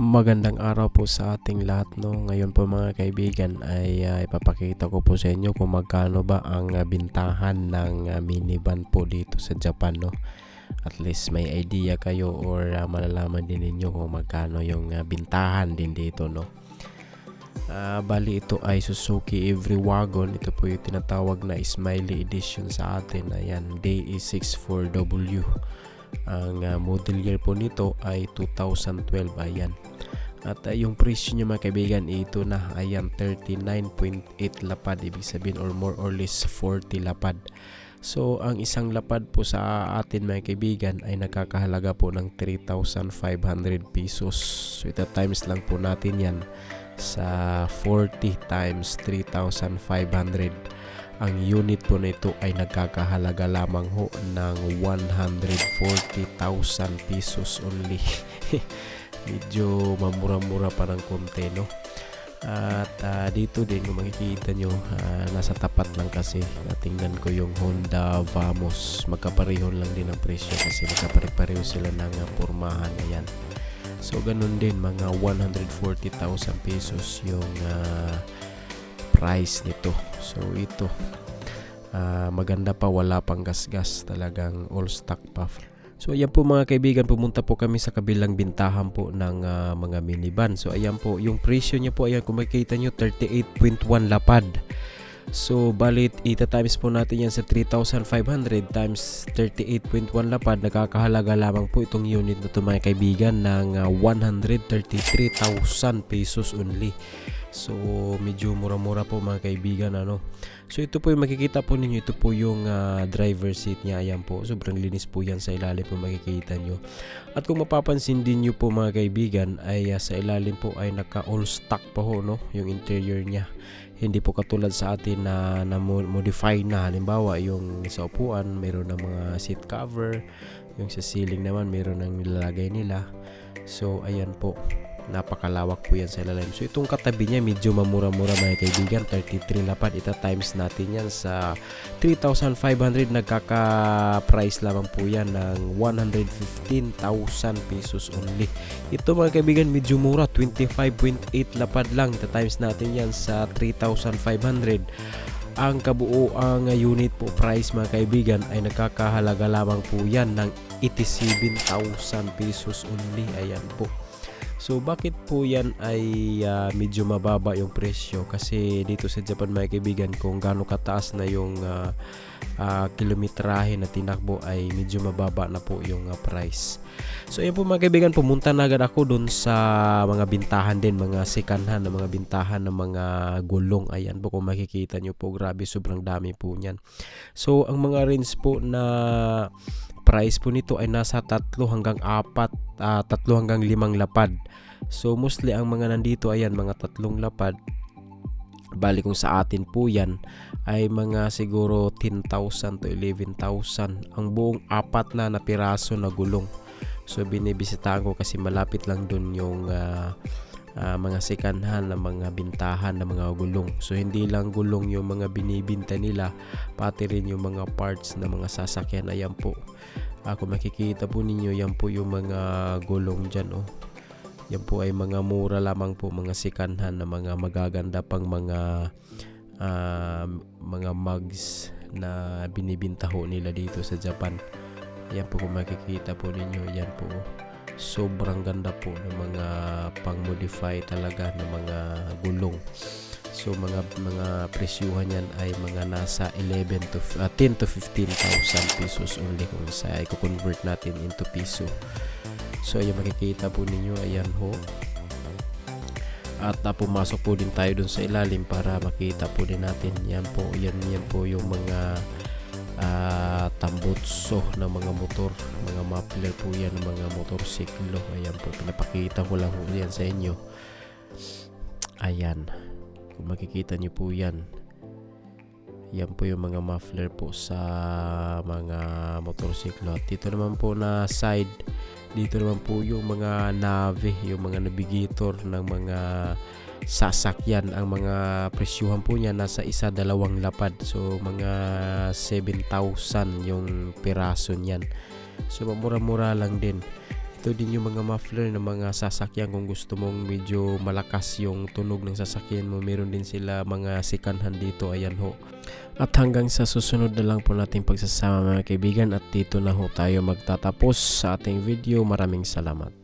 Magandang araw po sa ating lahat no. Ngayon po mga kaibigan ay uh, ipapakita ko po sa inyo kung magkano ba ang uh, bintahan ng uh, minivan po dito sa Japan no. At least may idea kayo or uh, malalaman din ninyo kung magkano yung uh, bintahan din dito no. Uh, bali ito ay Suzuki Every Wagon. Ito po yung tinatawag na Smiley Edition sa atin. Ayan, DE64W. Ang uh, model year po nito ay 2012. Ayan. At uh, yung presyo niya mga kaibigan, ito na ayan 39.8 lapad ibig sabihin or more or less 40 lapad. So ang isang lapad po sa atin mga kaibigan ay nakakahalaga po ng 3,500 pesos. So ita times lang po natin yan sa 40 times 3,500. Ang unit po nito ay nagkakahalaga lamang ho ng 140,000 pesos only. medyo mamura-mura pa ng konti no? At uh, dito din kung makikita nyo uh, nasa tapat lang kasi. Natingnan ko yung Honda Vamos. Magkapareho lang din ang presyo kasi magkapare-pareho sila ng uh, pormahan. Ayan. So ganun din mga 140,000 pesos yung uh, price nito. So ito uh, maganda pa wala pang gasgas. Talagang all stock pa So ayan po mga kaibigan, pumunta po kami sa kabilang bintahan po ng uh, mga minivan. So ayan po, yung presyo niya po, ayan kung makikita nyo, 38.1 lapad. So balit ita times po natin yan sa 3,500 times 38.1 lapad nakakahalaga lamang po itong unit na ito mga kaibigan ng uh, 133,000 pesos only. So medyo mura-mura po mga kaibigan ano. So ito po yung makikita po ninyo, ito po yung uh, driver seat niya. Ayan po, sobrang linis po yan sa ilalim po makikita nyo. At kung mapapansin din nyo po mga kaibigan, ay uh, sa ilalim po ay naka all stock pa ho no, yung interior niya. Hindi po katulad sa atin na, na modify na halimbawa yung sa upuan, mayroon ng mga seat cover, yung sa ceiling naman mayroon ng nilalagay nila. So ayan po napakalawak po yan sa ilalim. So itong katabi niya medyo mamura-mura mga kaibigan, 33 lapad. Ita times natin yan sa 3,500 nagkaka-price lamang po yan ng 115,000 pesos only. Ito mga kaibigan medyo mura, 25.8 lapad lang. Ita times natin yan sa 3,500 ang kabuoang unit po price mga kaibigan ay nagkakahalaga lamang po yan ng 87,000 pesos only. Ayan po. So bakit po yan ay uh, medyo mababa yung presyo? Kasi dito sa Japan mga kaibigan kung gaano kataas na yung uh, uh, kilometrahe na tinakbo ay medyo mababa na po yung uh, price. So ayun po mga kaibigan, pumunta na agad ako dun sa mga bintahan din, mga sikanhan na mga bintahan ng mga gulong. Ayan po kung makikita nyo po, grabe sobrang dami po niyan. So ang mga range po na price po nito ay nasa 3 hanggang 4, uh, 3 hanggang 5 lapad. So mostly ang mga nandito ayan mga tatlong lapad. Bali kung sa atin po yan ay mga siguro 10,000 to 11,000 ang buong apat na na piraso na gulong. So binibisitahan ko kasi malapit lang dun yung uh, uh, mga sikanhan na mga bintahan ng mga gulong. So hindi lang gulong yung mga binibinta nila, pati rin yung mga parts ng mga sasakyan. Ayan po. Uh, makikita po ninyo, yan po yung mga gulong dyan. Oh. Yan po ay mga mura lamang po, mga sikanhan na mga magaganda pang mga uh, mga mugs na binibinta ho nila dito sa Japan. Yan po kung makikita po ninyo, yan po sobrang ganda po ng mga pang-modify talaga ng mga gulong. So mga mga presyuhan niyan ay mga nasa 11 to uh, 10 to 15,000 pesos only kung sa i-convert natin into piso. So ayan makikita po ninyo. Ayan ho. At uh, pumasok po din tayo dun sa ilalim para makita po din natin. Yan po yan yan po yung mga uh, tambutso ng mga motor. Mga muffler po yan ng mga motorsiklo. Ayan po pinapakita ko lang po yan sa inyo. Ayan kung makikita nyo po yan yan po yung mga muffler po sa mga motorsiklo. Dito naman po na side dito naman po yung mga nave yung mga navigator ng mga sasakyan. Ang mga presyuhan po niya nasa isa dalawang lapad. So mga 7,000 yung piraso niyan. So mamura-mura lang din Ito din yung mga muffler ng mga sasakyan kung gusto mong medyo malakas yung tunog ng sasakyan mo. Meron din sila mga sikanhan dito. Ayan ho. At hanggang sa susunod na lang po nating pagsasama mga kaibigan at dito na ho tayo magtatapos sa ating video. Maraming salamat.